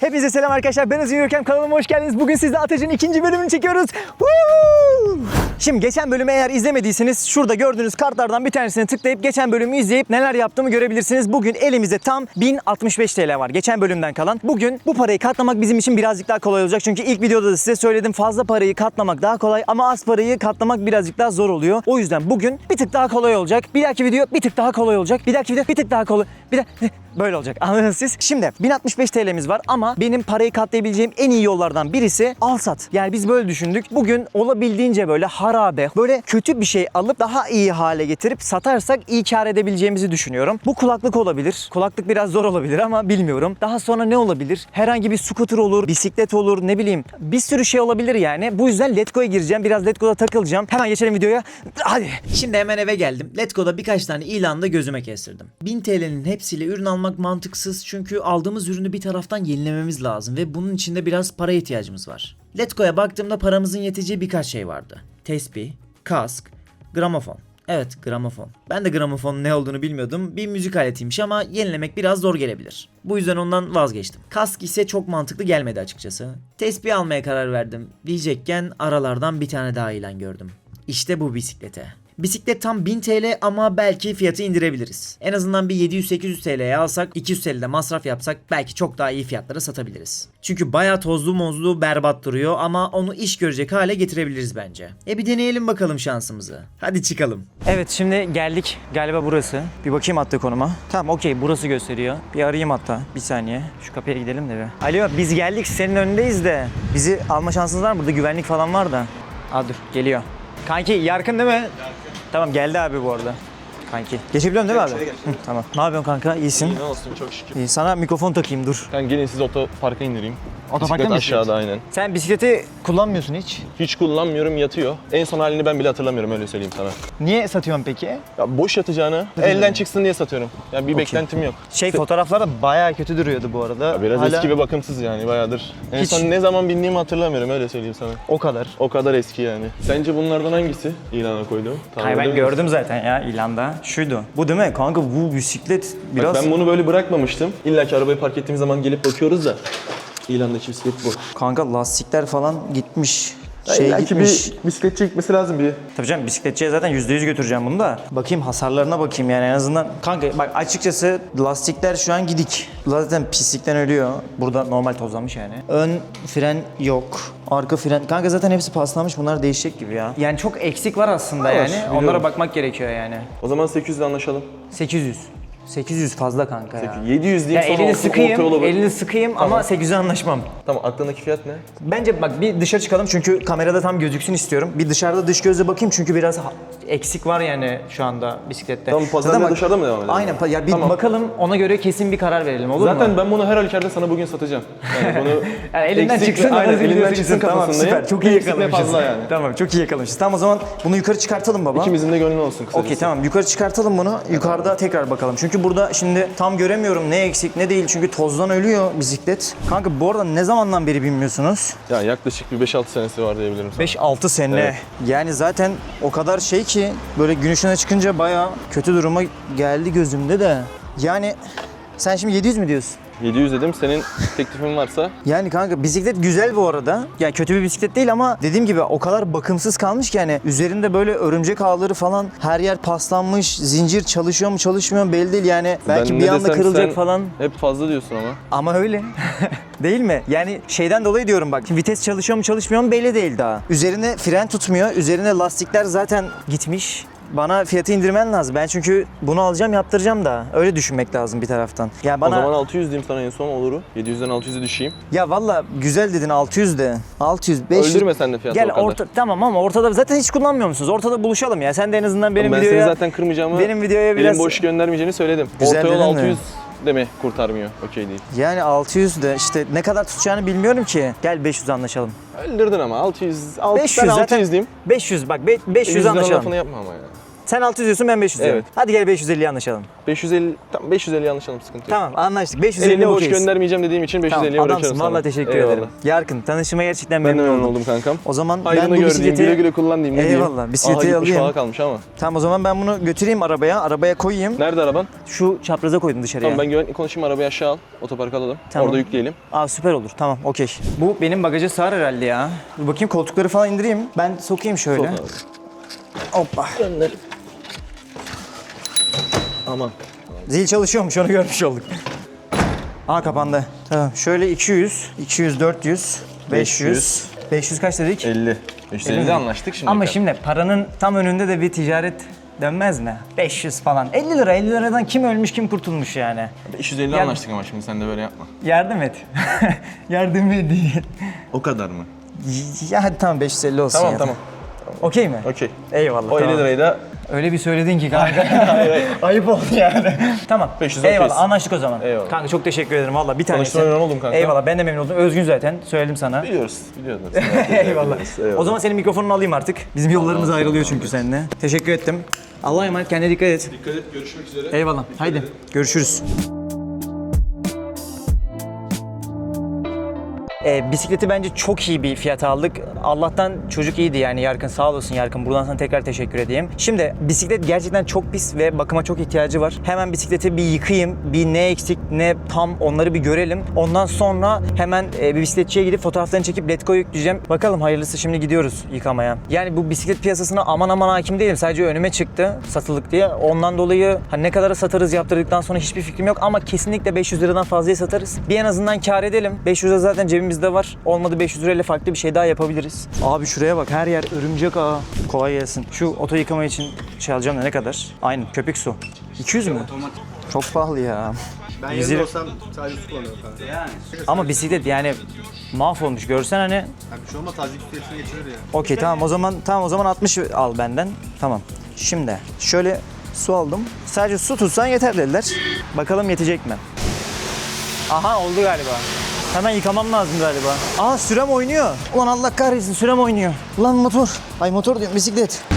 Hepinize selam arkadaşlar. Ben Özgür Görkem. Kanalıma hoş geldiniz. Bugün sizle Ateş'in ikinci bölümünü çekiyoruz. Woo! Şimdi geçen bölümü eğer izlemediyseniz şurada gördüğünüz kartlardan bir tanesini tıklayıp geçen bölümü izleyip neler yaptığımı görebilirsiniz. Bugün elimizde tam 1065 TL var. Geçen bölümden kalan. Bugün bu parayı katlamak bizim için birazcık daha kolay olacak. Çünkü ilk videoda da size söyledim fazla parayı katlamak daha kolay ama az parayı katlamak birazcık daha zor oluyor. O yüzden bugün bir tık daha kolay olacak. Bir dahaki video bir tık daha kolay olacak. Bir dahaki video bir tık daha kolay. Bir de böyle olacak. Anladınız siz? Şimdi 1065 TL'miz var ama benim parayı katlayabileceğim en iyi yollardan birisi al sat. Yani biz böyle düşündük. Bugün olabildiğince böyle harabe, böyle kötü bir şey alıp daha iyi hale getirip satarsak iyi kar edebileceğimizi düşünüyorum. Bu kulaklık olabilir. Kulaklık biraz zor olabilir ama bilmiyorum. Daha sonra ne olabilir? Herhangi bir scooter olur, bisiklet olur, ne bileyim. Bir sürü şey olabilir yani. Bu yüzden Letgo'ya gireceğim. Biraz Letgo'da takılacağım. Hemen geçelim videoya. Hadi. Şimdi hemen eve geldim. Letgo'da birkaç tane ilanda gözüme kestirdim. 1000 TL'nin hepsiyle ürün almak mantıksız çünkü aldığımız ürünü bir taraftan yenilememiz lazım ve bunun için de biraz para ihtiyacımız var. Letgo'ya baktığımda paramızın yeteceği birkaç şey vardı. Tespih, kask, gramofon. Evet gramofon. Ben de gramofonun ne olduğunu bilmiyordum. Bir müzik aletiymiş ama yenilemek biraz zor gelebilir. Bu yüzden ondan vazgeçtim. Kask ise çok mantıklı gelmedi açıkçası. Tespih almaya karar verdim. Diyecekken aralardan bir tane daha ilan gördüm. İşte bu bisiklete. Bisiklet tam 1000 TL ama belki fiyatı indirebiliriz. En azından bir 700-800 TL'ye alsak 200 TL'de masraf yapsak belki çok daha iyi fiyatlara satabiliriz. Çünkü bayağı tozlu mozlu berbat duruyor ama onu iş görecek hale getirebiliriz bence. E bir deneyelim bakalım şansımızı. Hadi çıkalım. Evet şimdi geldik galiba burası. Bir bakayım hatta konuma. Tamam okey burası gösteriyor. Bir arayayım hatta bir saniye. Şu kapıya gidelim de bir. Alo biz geldik senin önündeyiz de. Bizi alma şansınız var mı? Burada güvenlik falan var da. Aa dur geliyor. Kanki yakın değil mi? Tamam geldi abi bu arada. Kanki. Geçebiliyorum değil mi abi? Hı, tamam. Ne yapıyorsun kanka? İyisin. Ne olsun çok şükür. İyi. Sana mikrofon takayım dur. Ben gelin sizi otoparka indireyim. Otoparkta Bisiklet mı aşağıda aynen. Sen bisikleti kullanmıyorsun hiç. Hiç kullanmıyorum yatıyor. En son halini ben bile hatırlamıyorum öyle söyleyeyim sana. Niye satıyorsun peki? Ya boş yatacağını elden çıksın diye satıyorum. Ya bir beklentim yok. Şey fotoğraflar da bayağı kötü duruyordu bu arada. Ya biraz Hala eski ve bakımsız yani bayağıdır. En Hiç- son ne zaman bindiğimi hatırlamıyorum öyle söyleyeyim sana. O kadar. O kadar eski yani. Sence bunlardan hangisi ilana koyduğum? Tahmin Hayır ben gördüm zaten ya ilanda. Şuydu. Bu değil mi? Kanka bu bisiklet biraz... Bak ben bunu böyle bırakmamıştım. İlla ki arabayı park ettiğimiz zaman gelip bakıyoruz da. İlandaki bisiklet bu. Kanka lastikler falan gitmiş. Şey gitmiş. bir bisikletçi gitmesi lazım bir. Tabii canım bisikletçiye zaten %100 götüreceğim bunu da. Bakayım hasarlarına bakayım yani en azından. Kanka bak açıkçası lastikler şu an gidik. Zaten pislikten ölüyor. Burada normal tozlanmış yani. Ön fren yok. Arka fren. Kanka zaten hepsi paslanmış. Bunlar değişecek gibi ya. Yani çok eksik var aslında Var, yani. biliyorum. Onlara bakmak gerekiyor yani. O zaman 800 ile anlaşalım. 800. 800 fazla kanka ya. 700 Ya diyeyim sonra elini sıkayım, orta yolu bak- elini sıkayım ama 800'e anlaşmam. Tamam aklındaki fiyat ne? Bence bak bir dışarı çıkalım çünkü kamerada tam gözüksün istiyorum. Bir dışarıda dış gözle bakayım çünkü biraz ha- eksik var yani şu anda bisiklette. Tamam, pazarda Zaten bak- dışarıda mı devam edelim? Aynen pa- ya bir Tamam. bakalım ona göre kesin bir karar verelim olur mu? Zaten ben bunu her halükarda sana bugün satacağım. Yani bunu Yani elinden eksikle- çıksın aynen, elinden çıksın. Tamam kafasındayım. süper çok iyi eksikle yakalamışız. fazla yani. Tamam çok iyi yakalamışız. Tamam o zaman bunu yukarı çıkartalım baba. İkimizin de gönlü olsun kısacası. Okey tamam yukarı çıkartalım bunu. Yukarıda tekrar bakalım. Çünkü burada şimdi tam göremiyorum ne eksik ne değil. Çünkü tozdan ölüyor bisiklet. Kanka bu arada ne zamandan beri binmiyorsunuz? Ya yaklaşık bir 5-6 senesi var diyebilirim sana. 5-6 sene. Evet. Yani zaten o kadar şey ki böyle gün ışığına çıkınca bayağı kötü duruma geldi gözümde de. Yani sen şimdi 700 mü diyorsun? 700 dedim. Senin teklifin varsa Yani kanka bisiklet güzel bu arada. Yani kötü bir bisiklet değil ama dediğim gibi o kadar bakımsız kalmış ki yani üzerinde böyle örümcek ağları falan her yer paslanmış. Zincir çalışıyor mu çalışmıyor mu belli değil yani. Belki Ben bir anda kırılacak falan. hep fazla diyorsun ama. Ama öyle. değil mi? Yani şeyden dolayı diyorum bak. Vites çalışıyor mu çalışmıyor mu belli değil daha. Üzerine fren tutmuyor. Üzerine lastikler zaten gitmiş. Bana fiyatı indirmen lazım. Ben çünkü bunu alacağım yaptıracağım da. Öyle düşünmek lazım bir taraftan. Ya bana O zaman 600 diyeyim sana en son oluru. 700'den 600'e düşeyim. ya valla güzel dedin 600 de. 600 500. Öldürme sen de fiyatı Gel o kadar. orta tamam ama ortada zaten hiç kullanmıyor musunuz? Ortada buluşalım ya. Sen de en azından benim ben videoya seni zaten kırmayacağımı, benim videoya biraz boş göndermeyeceğini söyledim. Güzel Orta yol dedin de. 600 de mi kurtarmıyor? Okey değil. yani 600 de işte ne kadar tutacağını bilmiyorum ki. Gel 500 anlaşalım. Öldürdün ama 600, 600 500 ben zaten 600 diyeyim. 500 bak be- 500 100 lira anlaşalım. lafını yapma ama ya. Sen 600 diyorsun ben 500 diyorum. Evet. Hadi gel 550'ye anlaşalım. 550, tam 550 yanlış anladım sıkıntı yok. Tamam anlaştık. 550'ye Elini boş okeyiz. göndermeyeceğim dediğim için 550'ye Tamam bırakıyorum adamsın sana. valla teşekkür Eyvallah. ederim. Yarkın tanışıma gerçekten Ben de memnun memnun oldum. kankam. O zaman Hayrını ben bu gördüğüm, bisikleti... güle güle kullan diyeyim. ne diyeyim? Eyvallah, bisikleti Aha, gitmiş alayım. falan kalmış ama. Tamam o zaman ben bunu götüreyim arabaya. Arabaya koyayım. Nerede araban? Şu çapraza koydum dışarıya. Tamam ben güvenlik konuşayım arabayı aşağı al. Otoparka alalım. Tamam. Orada yükleyelim. Aa süper olur. Tamam okey. Bu benim bagaja sığar herhalde ya. Dur bakayım koltukları falan indireyim. Ben sokayım şöyle. Hoppa. Gönder. Aman. Zil çalışıyormuş onu görmüş olduk. Aa kapandı. Tamam. Şöyle 200, 200, 400, 500. 500 kaç dedik? 50. 550'de anlaştık şimdi. Ama şimdi paranın tam önünde de bir ticaret dönmez mi? 500 falan. 50 lira 50 liradan kim ölmüş kim kurtulmuş yani. 550 Yani- anlaştık ama şimdi sen de böyle yapma. Yardım et. Yardım et değil. O kadar mı? Ya hadi tamam 550 olsun Tamam ya. tamam. Okey mi? Okey. Eyvallah. O 50 tamam. lirayı da Öyle bir söyledin ki kanka. Ayıp oldu yani. tamam. 500 Eyvallah okeyiz. anlaştık o zaman. Eyvallah. Kanka çok teşekkür ederim valla bir tanesi. Tanıştığıma memnun oldum kanka. Eyvallah ben de memnun oldum. Özgün zaten söyledim sana. biliyoruz. Biliyoruz. Eyvallah. O zaman senin mikrofonunu alayım artık. Bizim yollarımız ayrılıyor çünkü seninle. Teşekkür ettim. Allah'a emanet kendine dikkat et. Dikkat et görüşmek üzere. Eyvallah. Haydi görüşürüz. Ee, bisikleti bence çok iyi bir fiyata aldık. Allah'tan çocuk iyiydi yani Yarkın sağ olasın Yarkın. Buradan sana tekrar teşekkür edeyim. Şimdi bisiklet gerçekten çok pis ve bakıma çok ihtiyacı var. Hemen bisikleti bir yıkayayım. Bir ne eksik ne tam onları bir görelim. Ondan sonra hemen e, bir bisikletçiye gidip fotoğraflarını çekip Letgo'ya yükleyeceğim. Bakalım hayırlısı şimdi gidiyoruz yıkamaya. Yani bu bisiklet piyasasına aman aman hakim değilim. Sadece önüme çıktı satılık diye. Ondan dolayı hani ne kadara satarız yaptırdıktan sonra hiçbir fikrim yok ama kesinlikle 500 liradan fazlaya satarız. Bir en azından kar edelim. 500 lira zaten cebimizde var. Olmadı 500 lirayla farklı bir şey daha yapabiliriz. Abi şuraya bak her yer örümcek ağı. Kolay gelsin. Şu oto yıkama için şey alacağım da ne kadar? Aynı köpük su. 200 mü? Çok pahalı ya. Ben yerinde olsam sadece su kullanıyorum kanka. Yani. Ama bisiklet yani mahvolmuş. Görsen hani Yani bir şey olmaz tazik süresini geçirir ya. Okey tamam o zaman tamam o zaman 60 al benden. Tamam. Şimdi şöyle su aldım. Sadece su tutsan yeter dediler. Bakalım yetecek mi? Aha oldu galiba. Hemen yıkamam lazım galiba. Aa sürem oynuyor. Ulan Allah kahretsin sürem oynuyor. Ulan motor. Ay motor diyorum bisiklet.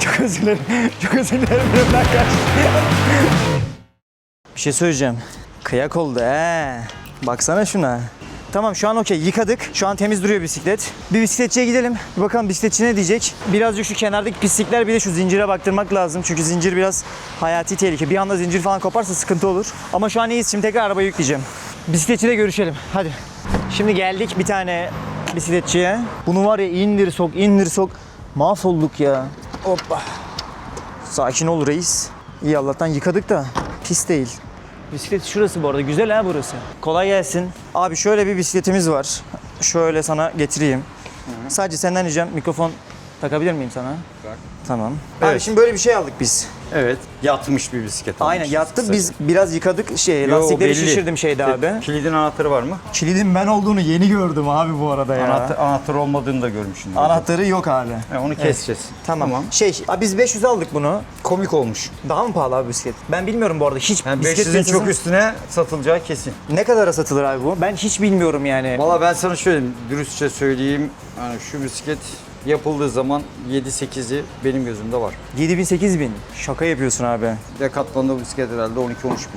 Çok özür dilerim. Çok özür dilerim. Elimden kaçtı. Bir şey söyleyeceğim. Kıyak oldu he. Baksana şuna. Tamam şu an okey yıkadık. Şu an temiz duruyor bisiklet. Bir bisikletçiye gidelim. Bir bakalım bisikletçi ne diyecek. Birazcık şu kenardaki pislikler bir de şu zincire baktırmak lazım. Çünkü zincir biraz hayati tehlike. Bir anda zincir falan koparsa sıkıntı olur. Ama şu an iyiyiz. Şimdi tekrar arabayı yükleyeceğim. Bisikletçide görüşelim. Hadi. Şimdi geldik bir tane bisikletçiye. Bunu var ya indir sok indir sok. Mahvolduk ya. Hoppa. Sakin ol reis. İyi Allah'tan yıkadık da pis değil. Bisiklet şurası bu arada. Güzel ha burası. Kolay gelsin. Abi şöyle bir bisikletimiz var. Şöyle sana getireyim. Sadece senden ricam mikrofon takabilir miyim sana? Tamam. Abi Evet. şimdi böyle bir şey aldık biz. Evet. Yatmış bir bisiklet Aynen almışız yattı. Biz biraz yıkadık. Şey Yo, lastikleri belli. şişirdim şeyde Ki- abi. Kilidin anahtarı var mı? Kilidin ben olduğunu yeni gördüm abi bu arada ya. Anahtar, anahtar olmadığını da görmüşsün. Anahtarı yok abi. Ha, onu keseceğiz. Tamam. Şey, abi biz 500 aldık bunu. Komik olmuş. Daha mı pahalı abi bisiklet? Ben bilmiyorum bu arada. Hiç Yani bisiklet 500'ün çok üstüne satılacağı kesin. Ne kadara satılır abi bu? Ben hiç bilmiyorum yani. Valla ben sana şöyle dürüstçe söyleyeyim. Yani şu bisiklet yapıldığı zaman 7-8'i benim gözümde var. 7000 8000. Şaka yapıyorsun abi. Decathlon'da bisiklet herhalde 12-13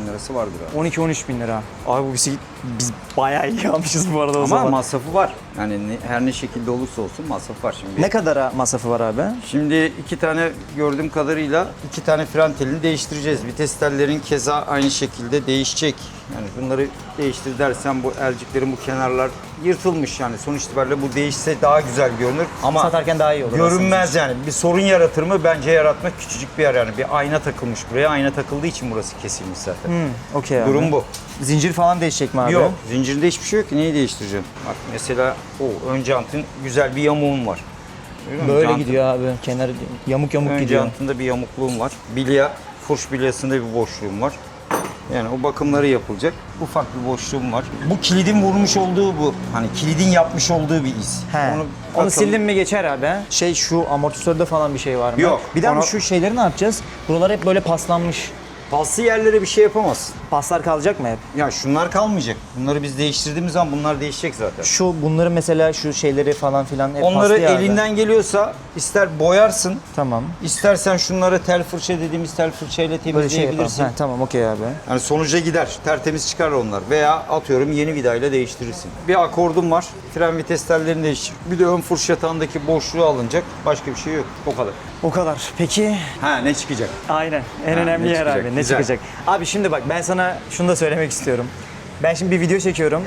bin lirası vardır abi. 12-13 bin lira. Abi bu bisiklet biz bayağı iyi almışız bu arada o Ama zaman. masrafı var. Yani ne- her ne şekilde olursa olsun masraf var şimdi. ne kadara masrafı var abi? Şimdi iki tane gördüğüm kadarıyla iki tane fren telini değiştireceğiz. Vites tellerin keza aynı şekilde değişecek. Yani bunları değiştir dersen bu elciklerin bu kenarlar yırtılmış yani. Sonuç itibariyle bu değişse daha güzel görünür. Ama Satarken daha iyi olur görünmez yani. Bir sorun yaratır mı? Bence yaratmak küçücük bir yer yani. Bir ayna takılmış buraya. Ayna takıldığı için burası kesilmiş zaten. Hmm, abi. Durum bu. Zincir falan değişecek mi abi? Yok. Zincirinde hiçbir şey yok ki. Neyi değiştireceğim? Bak mesela o ön jantın güzel bir yamuğun var. Görüyor? Böyle Jantın- gidiyor abi. Kenarı yamuk yamuk Ön gidiyor. jantında bir yamukluğum var. Bilya, furş bilyasında bir boşluğum var. Yani o bakımları yapılacak. Ufak bir boşluğum var. Bu kilidin vurmuş olduğu bu. Hani kilidin yapmış olduğu bir iz. He. Onu, bakalım. sildin mi geçer abi. he? Şey şu amortisörde falan bir şey var mı? Yok, Bir daha ona- şu şeyleri ne yapacağız? Buralar hep böyle paslanmış. Paslı yerlere bir şey yapamazsın. Paslar kalacak mı hep? Ya şunlar kalmayacak. Bunları biz değiştirdiğimiz zaman bunlar değişecek zaten. Şu bunları mesela şu şeyleri falan filan hep Onları paslı ya abi. elinden geliyorsa ister boyarsın, Tamam. istersen şunları tel fırça dediğimiz tel fırçayla Böyle şey yapalım. temizleyebilirsin. He, tamam okey abi. Yani sonuca gider. Tertemiz çıkar onlar. Veya atıyorum yeni vidayla değiştirirsin. Bir akordum var. Fren vites tellerini değiştir. Bir de ön fırça yatağındaki boşluğu alınacak. Başka bir şey yok. O kadar. O kadar. Peki Ha ne çıkacak? Aynen. En Ha, önemli ne yer çıkacak? abi. Ne Güzel. çıkacak? Abi şimdi bak ben sana şunu da söylemek istiyorum. Ben şimdi bir video çekiyorum.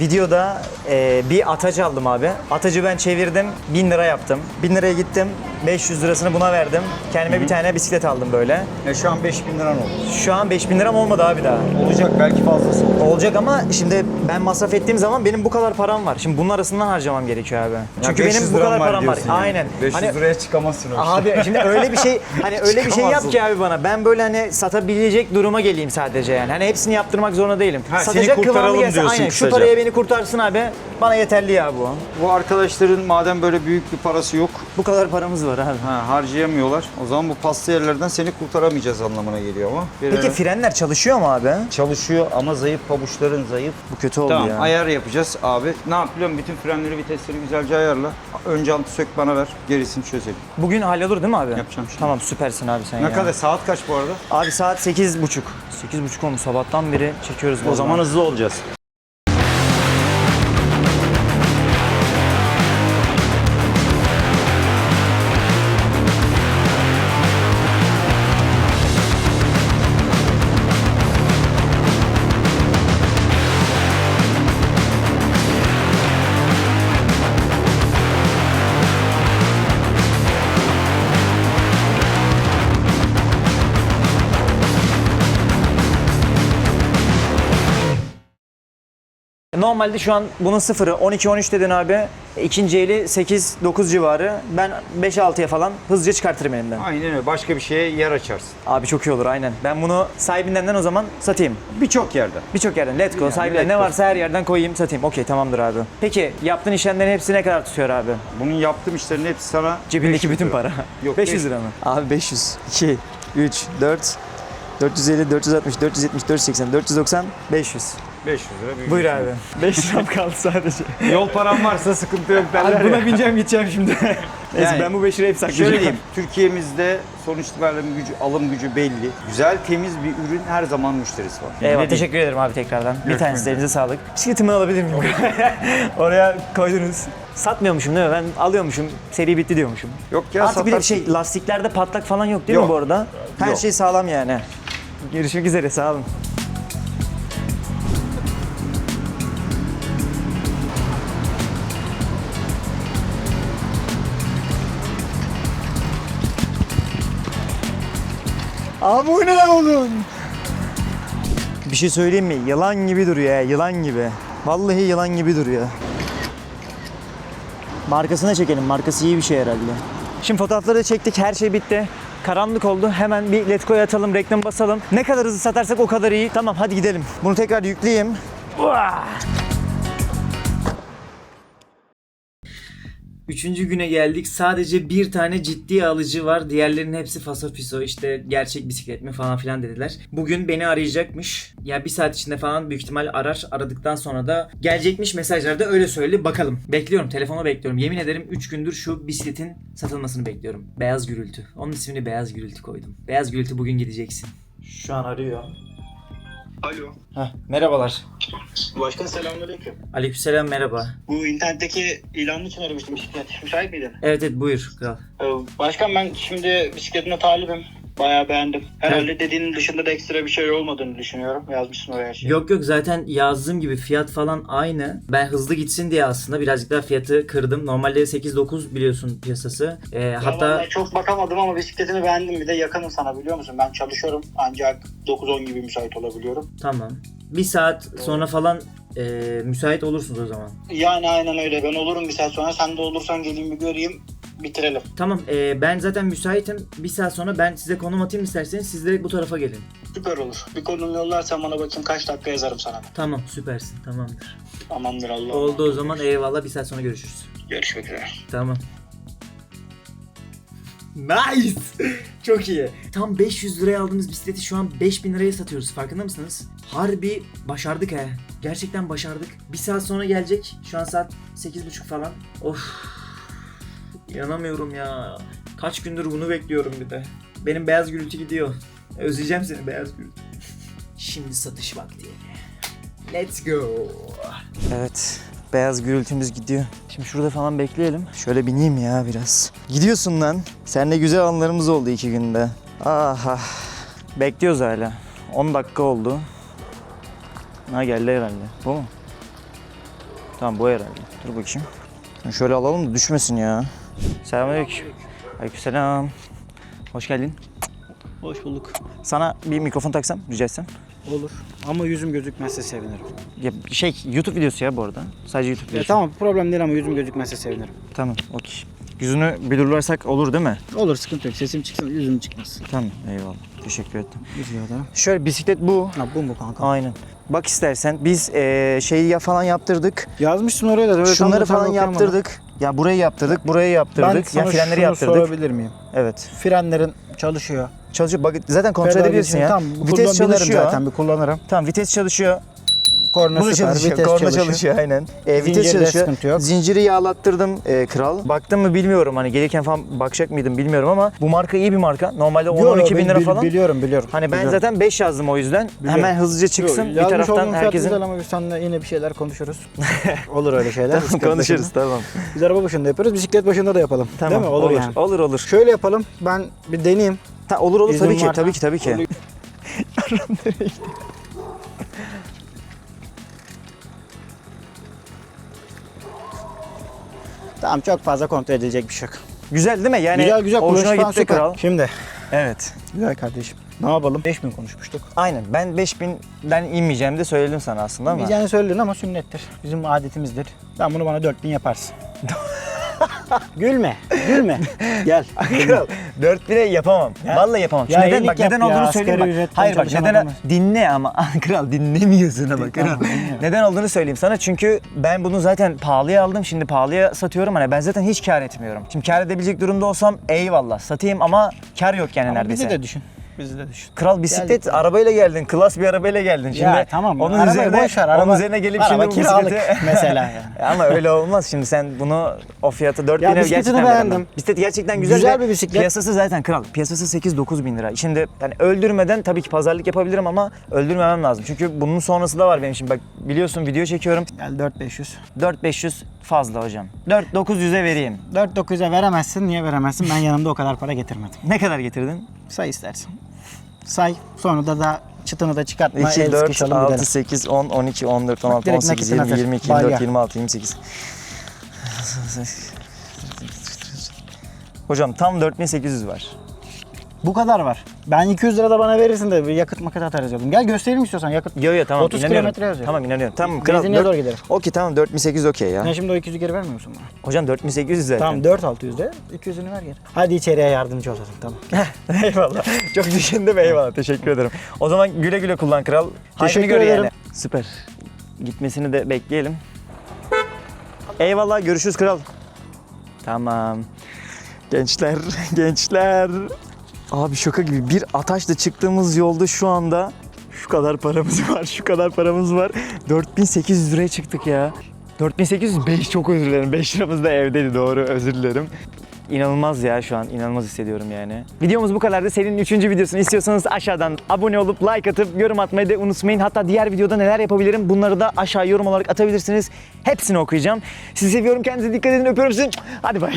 Videoda e, bir atacı aldım abi. Atacı ben çevirdim. 1000 lira yaptım. 1000 liraya gittim. 500 lirasını buna verdim. Kendime bir tane bisiklet aldım böyle. E şu an 5000 liran oldu. Şu an 5000 liram olmadı abi daha. Olacak belki fazlası olur. Olacak ama şimdi ben masraf ettiğim zaman benim bu kadar param var. Şimdi bunun arasından harcamam gerekiyor abi. Çünkü benim bu kadar param var. Aynen. 500 Hani- liraya çıkamazsın o işte. Abi şimdi öyle bir şey hani öyle bir şey yap ki abi bana. Ben böyle hani satabilecek duruma geleyim sadece yani. Hani hepsini yaptırmak zorunda değilim. Ha, seni kurtaralım diyorsun aynen şu kısaca. paraya beni kurtarsın abi. Bana yeterli ya bu. Bu arkadaşların madem böyle büyük bir parası yok, Bu kadar paramız var abi. ha, harcayamıyorlar. O zaman bu paslı yerlerden seni kurtaramayacağız anlamına geliyor ama. Peki Verelim. frenler çalışıyor mu abi? çalışıyor ama zayıf pabuçların zayıf. Bu kötü oldu Tamam ya. ayar yapacağız abi. Ne yapıyorum? Bütün frenleri vitesleri güzelce ayarla. Önce antı sök bana ver. Gerisini çözelim. Bugün hallolur değil mi abi? Yapacağım şimdi. Tamam süpersin abi sen Ne ya. kadar? Saat kaç bu arada? Abi saat 8.30. 8.30 olmuş sabahtan beri çekiyoruz. O zaman hızlı olacağız. Normalde şu an bunun sıfırı 12-13 dedin abi. İkinci eli 8-9 civarı. Ben 5-6'ya falan hızlıca çıkartırım elimden. Aynen öyle. Başka bir şeye yer açarsın. Abi çok iyi olur aynen. Ben bunu sahibinden o zaman satayım. Birçok yerde. Birçok yerden let's go. Sahibinden let ne go. varsa her yerden koyayım satayım. Okey tamamdır abi. Peki yaptığın işlemlerin hepsi ne kadar tutuyor abi? Bunun yaptığım işlerin hepsi sana Cebindeki 500 bütün lira. para. Yok, 500 beş- lira mı? Abi 500. 2, 3, 4, 450, 460, 470, 480, 490, 500. 500 lira. büyük Buyur abi. 5 liram kaldı sadece. Yol param varsa sıkıntı yok derler Abi buna ya. bineceğim gideceğim şimdi. Neyse Yani ben bu 5 lirayı hep saklayacağım. Şöyle diyeyim, Türkiye'mizde sonuç itibariyle gücü, alım gücü belli. Güzel, temiz bir ürün her zaman müşterisi var. Eyvallah teşekkür ederim abi tekrardan. Bir tanesi de elinize sağlık. Bisikletimi alabilir miyim? Oraya koydunuz. Satmıyormuşum değil mi? Ben alıyormuşum. Seri bitti diyormuşum. Yok ya Artık bir de satarsın. şey lastiklerde patlak falan yok değil Yok. mi bu arada? Her Yok. şey sağlam yani. Görüşmek üzere sağ olun. Abone olun. Bir şey söyleyeyim mi? Yılan gibi duruyor ya, yılan gibi. Vallahi yılan gibi duruyor. Markasına çekelim. Markası iyi bir şey herhalde. Şimdi fotoğrafları da çektik. Her şey bitti. Karanlık oldu. Hemen bir letgoya atalım, reklam basalım. Ne kadar hızlı satarsak o kadar iyi. Tamam hadi gidelim. Bunu tekrar yükleyeyim. Uah! Üçüncü güne geldik. Sadece bir tane ciddi alıcı var. Diğerlerinin hepsi faso fiso işte gerçek bisiklet mi falan filan dediler. Bugün beni arayacakmış. Ya bir saat içinde falan büyük ihtimal arar. Aradıktan sonra da gelecekmiş mesajlarda öyle söyledi. Bakalım. Bekliyorum. Telefonu bekliyorum. Yemin ederim 3 gündür şu bisikletin satılmasını bekliyorum. Beyaz gürültü. Onun ismini Beyaz Gürültü koydum. Beyaz Gürültü bugün gideceksin. Şu an arıyor. Alo. Heh, merhabalar. Başkan selamünaleyküm. Aleykümselam merhaba. Bu internetteki ilanın için aramıştım bisiklet. Müsait miydin? Evet evet buyur kral. Ee, Başkan ben şimdi bisikletine talibim. Bayağı beğendim. Herhalde dediğinin dışında da ekstra bir şey olmadığını düşünüyorum. Yazmışsın oraya şey. Yok yok zaten yazdığım gibi fiyat falan aynı. Ben hızlı gitsin diye aslında birazcık daha fiyatı kırdım. Normalde 8-9 biliyorsun piyasası. Ee, Ya hatta çok bakamadım ama bisikletini beğendim. Bir de yakınım sana biliyor musun? Ben çalışıyorum ancak 9-10 gibi müsait olabiliyorum. tamam. Bir saat sonra falan e, müsait olursunuz o zaman. Yani aynen öyle. Ben olurum bir saat sonra. Sen de olursan geleyim bir göreyim. Bitirelim. Tamam e, ben zaten müsaitim. Bir saat sonra ben size konum atayım isterseniz siz direkt bu tarafa gelin. Süper olur. Bir konum yollarsan bana bakayım kaç dakika yazarım sana. Tamam süpersin tamamdır. Tamamdır Allah. Oldu o zaman eyvallah bir saat sonra görüşürüz. Görüşmek üzere. Tamam. Nice. Çok iyi. Tam 500 liraya aldığımız bisikleti şu an 5000 liraya satıyoruz. Farkında mısınız? Harbi başardık he. Gerçekten başardık. Bir saat sonra gelecek. Şu an saat 8.30 falan. Of. İnanamıyorum ya. Kaç gündür bunu bekliyorum bir de. Benim beyaz gürültü gidiyor. Özleyeceğim seni beyaz gürültü. Şimdi satış vakti. Let's go. Evet. Beyaz gürültümüz gidiyor. Şimdi şurada falan bekleyelim. Şöyle bineyim ya biraz. Gidiyorsun lan. Seninle güzel anlarımız oldu iki günde. Aha. Bekliyoruz hala. 10 dakika oldu. Ha geldi herhalde. Bu mu? Tamam bu herhalde. Dur bakayım. Şöyle alalım da düşmesin ya. Selamünaleyküm. Aleykümselam. Hoş geldin. Hoş bulduk. Sana bir mikrofon taksam rica etsem. Olur. Ama yüzüm gözükmezse sevinirim. Ya şey YouTube videosu ya bu arada. Sadece YouTube Ya videosu. tamam problem değil ama yüzüm gözükmezse sevinirim. Tamam, okey. Yüzünü blurlarsak olur değil mi? Olur sıkıntı yok. Sesim çıksın yüzüm çıkmasın. Tamam, eyvallah. Teşekkür ettim. Rica ederim. Şöyle bisiklet bu. Ha bu mu kanka? Aynen. Bak istersen biz eee, şeyi ya falan yaptırdık. Yazmışsın oraya da. Şunları da falan yaptırdık. Ya burayı yaptırdık, burayı Ben yaptırdık. sana ya frenleri şunu yaptırdık. sorabilir miyim? Evet. Frenlerin çalışıyor. Çalışıyor. Bak zaten kontrol Pedal edebilirsin geçin. ya. Tamam, vites vites çalışıyor. zaten bir kullanırım. Tamam vites çalışıyor. Korna Bu da süper, çalışıyor. vites Korna çalışıyor. çalışıyor aynen. E, vites Zincirde çalışıyor. sıkıntı yok. Zinciri yağlattırdım e, kral. Baktım mı bilmiyorum hani gelirken falan bakacak mıydım bilmiyorum ama bu marka iyi bir marka. Normalde 10-12 bin lira Bil- falan. Biliyorum biliyorum. Hani ben biliyorum. zaten 5 yazdım o yüzden. Hemen hızlıca çıksın. Bir taraftan herkesin güzel ama biz seninle yine bir şeyler konuşuruz. olur öyle şeyler. Tamam, bisiklet konuşuruz başında. tamam. Biz araba başında yapıyoruz. Bisiklet başında da yapalım. Tamam. Değil mi? Olur, yani. Olur olur. Şöyle yapalım. Ben bir deneyeyim. Ta, olur olur İzin tabii ki var. tabii ki tabii ki. Tamam çok fazla kontrol edilecek bir şey yok. Güzel değil mi? Yani güzel güzel hoşuna gitti süper. kral. Şimdi Evet. güzel kardeşim. Ne yapalım? 5000 konuşmuştuk. Aynen. Ben 5000'den inmeyeceğimi de söyledim sana aslında ama. Diyeceğini söyledin ama sünnettir. Bizim adetimizdir. Ben bunu bana 4000 yaparsın. gülme, gülme. Gel. Kral 4000'e yapamam. Vallahi yapamam. Ya neden bak neden yap ya, olduğunu söyleyeyim bak. Hayır bak neden dinle ama kral dinlemiyorsun ama kral. Neden olduğunu söyleyeyim sana. Çünkü ben bunu zaten pahalıya aldım. Şimdi pahalıya satıyorum. Hani ben zaten hiç kar etmiyorum. Şimdi kar edebilecek durumda olsam eyvallah satayım ama kar yok yani Ama neredeyse. bizi de düşün. Bizi de düşün. Kral bisiklet Geldik. arabayla geldin. Klas bir arabayla geldin. Şimdi ya tamam. onun arabayı üzerine boş ver, onun araba- üzerine gelip araba şimdi kiralık bisikleti mesela yani. ama öyle olmaz. Şimdi sen bunu o fiyata 4000'e Ya bisikletini gerçekten beğendim. Bisiklet gerçekten güzel. Güzel bir bisiklet. Piyasası zaten kral. Piyasası 8-9 bin lira. Şimdi yani öldürmeden tabii ki pazarlık yapabilirim ama öldürmemem lazım. Çünkü bunun sonrası da var benim şimdi. Bak biliyorsun video çekiyorum. Gel 4500. 4500 fazla hocam. 4900'e vereyim. 4900'e veremezsin. Niye veremezsin? Ben yanımda o kadar para getirmedim. Ne kadar getirdin? Say istersen. Say. Sonra da da çıtını da çıkartma. 2, el 4, sıkışalım 6, gidelim. 8, 10, 12, 14, 16, direkt 18, nakitin 20, hazır. 22, Balya. 24, 26, 28. Hocam tam 4800 var. Bu kadar var. Ben 200 lira da bana verirsin de bir yakıt maket atarız diyordum. Gel göstereyim istiyorsan yakıt. Yo yo tamam 30 inanıyorum. kilometre yazıyor. Tamam inanıyorum. Tamam kral. Benzinliğe dört- doğru gidelim. Okey tamam 4800 okey ya. Sen şimdi o 200'ü geri vermiyor musun bana? Hocam 4800 zaten. Tamam 4600'de 200'ünü ver geri. Hadi içeriye yardımcı olalım tamam. eyvallah. Çok düşündüm eyvallah. Teşekkür ederim. O zaman güle güle kullan kral. Hayrını Teşekkür gör ederim. yani. Süper. Gitmesini de bekleyelim. Eyvallah görüşürüz kral. Tamam. Gençler, gençler. Abi şaka gibi bir Ataş'la çıktığımız yolda şu anda şu kadar paramız var, şu kadar paramız var. 4800 liraya çıktık ya. 4805 çok özür dilerim. 5 liramız da evdeydi doğru özür dilerim. İnanılmaz ya şu an inanılmaz hissediyorum yani. Videomuz bu kadardı. Serinin 3. videosunu istiyorsanız aşağıdan abone olup like atıp yorum atmayı da unutmayın. Hatta diğer videoda neler yapabilirim bunları da aşağı yorum olarak atabilirsiniz. Hepsini okuyacağım. Sizi seviyorum kendinize dikkat edin öpüyorum sizi. Hadi bay.